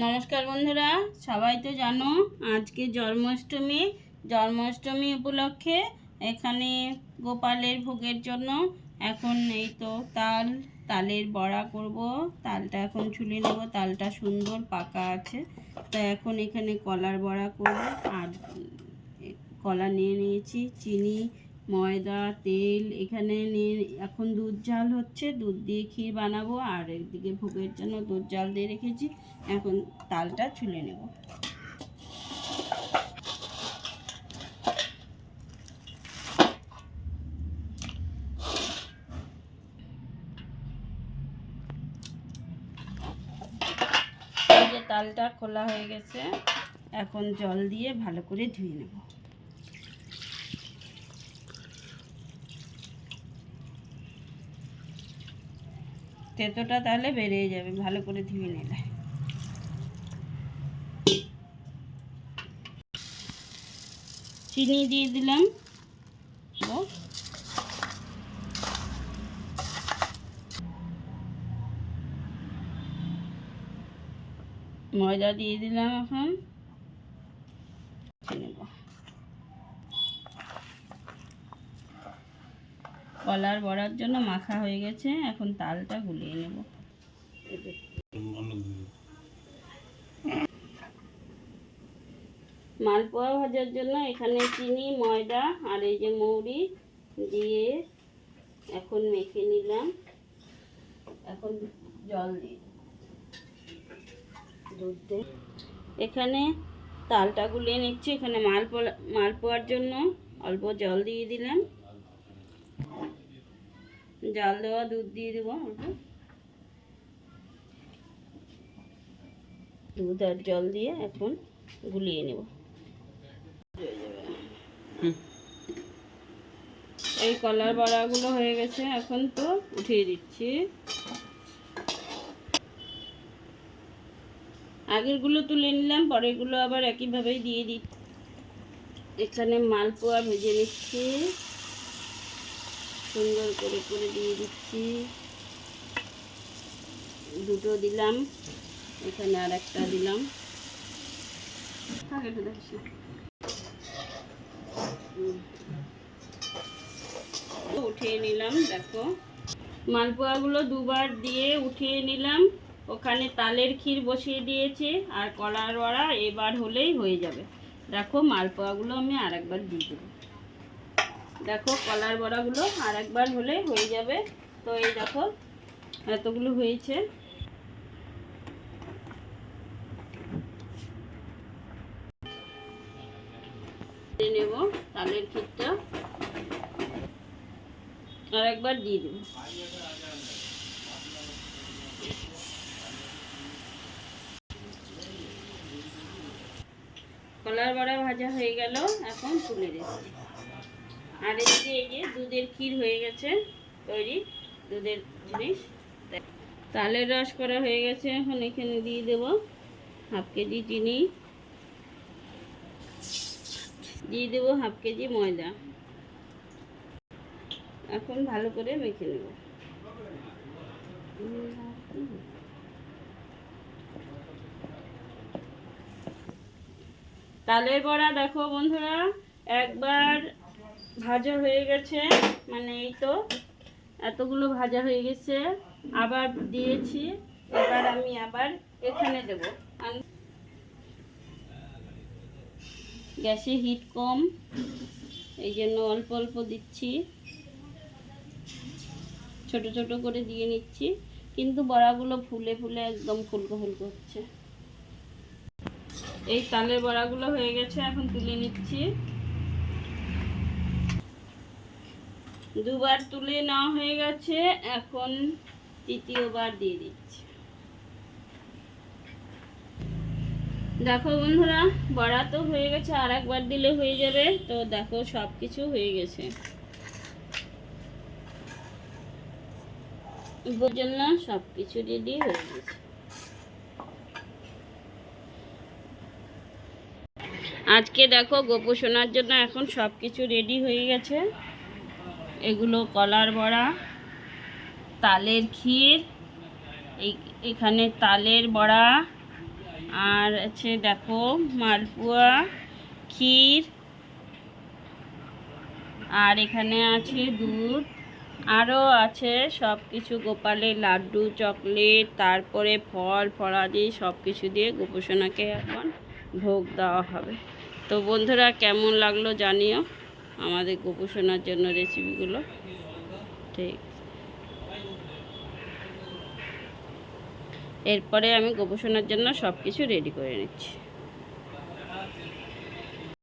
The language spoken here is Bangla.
নমস্কার বন্ধুরা, সবাই তো জানো আজকে জন্মাষ্টমী। জন্মাষ্টমী উপলক্ষে এখানে গোপালের ভোগের জন্য এখন এই তো তাল, তালের বড়া করব। তালটা এখন ছুলে নেব, তালটা সুন্দর পাকা আছে। তো এখন এখানে কলার বড়া করব। আর কলা নিয়ে নিয়েছি, চিনি ময়দা, তেল, এখানে নিয়ে এখন দুধ জাল হচ্ছে। দুধ দিয়ে ক্ষীর বানাবো আর একদিকে ভোগের জন্য দুধ জাল দিয়ে রেখেছি। এখন তালটা ছুলে নেব। তালটা খোলা হয়ে গেছে, এখন জল দিয়ে ভালো করে ধুয়ে নেব। তেতোটা তাহলে বেরিয়ে যাবে, ভালো করে ধুয়ে নিলে। চিনি দিয়ে দিলাম। ময়দা দিয়ে দিলাম এখন। কলার বড়ার জন্য মাখা হয়ে গেছে। এখন তালটা গুলিয়ে নেব। মালপোয়া ভাজার জন্য এখানে চিনি, ময়দা আর এই যে মৌরি দিয়ে এখন মেখে নিলাম। এখন জল দিয়ে দুধ এখানে তালটা গুলিয়ে নিচ্ছি। এখানে মালপোয়া, মালপোয়ার জন্য অল্প জল দিয়ে দিলাম। জল দেওয়া, দুধ দিয়ে দেবো দুধ আর জল দিয়ে এখন গুলিয়ে নেব। এই কলার বড়াগুলো হয়ে গেছে, এখন তো উঠিয়ে দিচ্ছি। আগেরগুলো তুলে নিলাম, পরেরগুলো আবার একইভাবেই দিয়ে দিচ্ছি। এখানে মালপোয়া ভেজে নিচ্ছি। সুন্দর করে করে দিয়ে দিচ্ছি। দুটো দিলাম, এখানে আর একটা দিলাম। উঠিয়ে নিলাম, দেখো। মালপোয়াগুলো দুবার দিয়ে উঠিয়ে নিলাম। ওখানে তালের ক্ষীর বসিয়ে দিয়েছি, আর কলার বড়া এবার হলেই হয়ে যাবে। দেখো, মালপোয়াগুলো আমি আরেকবার দিয়ে দেবো। দেখো, কলার বড়াগুলো আর একবার হলে হয়ে যাবে। তো এই দেখো, এতগুলো হয়েছে। নেব তালের ক্ষীরটা। আর একবার দিয়ে দেবো। কলার বড়া ভাজা হয়ে গেল, এখন তুলে দিচ্ছি। আর এই যে দুধের ক্ষীর হয়ে গেছে তৈরি দুধের জিনিস। তালের রস করা হয়ে গেছে, এখন এখানে দিয়ে দেব হাফ কেজি চিনি। দিয়ে দেবো হাফ কেজি ময়দা। এখন ভালো করে মেখে নেব। তালের বড়া দেখো বন্ধুরা, একবার ভাজা হয়ে গেছে। মানে এই তো, এতগুলো ভাজা হয়ে গেছে। আবার দিয়েছি, এবার আমি আবার এখানে দেব। গ্যাসে হিট কম, এই জন্য অল্প অল্প দিচ্ছি। ছোট ছোট করে দিয়ে নিচ্ছি, কিন্তু বড়াগুলো ফুলে ফুলে একদম ফুলকো ফুলকো হচ্ছে। এই তালের বড়াগুলো হয়ে গেছে, এখন তুলে নিচ্ছি। দুবার তুলে নেওয়া হয়ে গেছে, এখন তৃতীয়বার দিয়ে দিচ্ছি। দেখো বন্ধুরা, বড়া তো হয়ে গেছে, আর একবার দিলে হয়ে যাবে। তো দেখো সব কিছু হয়ে গেছে। জন্য সব কিছু রেডি হয়ে গেছে। আজকে দেখো গোপোষণার জন্য এখন সব কিছু রেডি হয়ে গেছে। এগুলো কলার বড়া, তালের ক্ষীর, এই এখানে তালের বড়া, আর আছে দেখো মালপোয়া, ক্ষীর, আর এখানে আছে দুধ আরও আছে সব কিছু গোপালের লাড্ডু, চকলেট, তারপরে ফল, ফলাদি সব কিছু দিয়ে গোপোষণাকে এখন ভোগ দেওয়া হবে। তো বন্ধুরা, কেমন লাগল জানিও। আমাদের গোপোষণার জন্য রেসিপিগুলো ঠিক। এরপরে আমি গোপোষণার জন্য সব কিছু রেডি করে নিচ্ছি।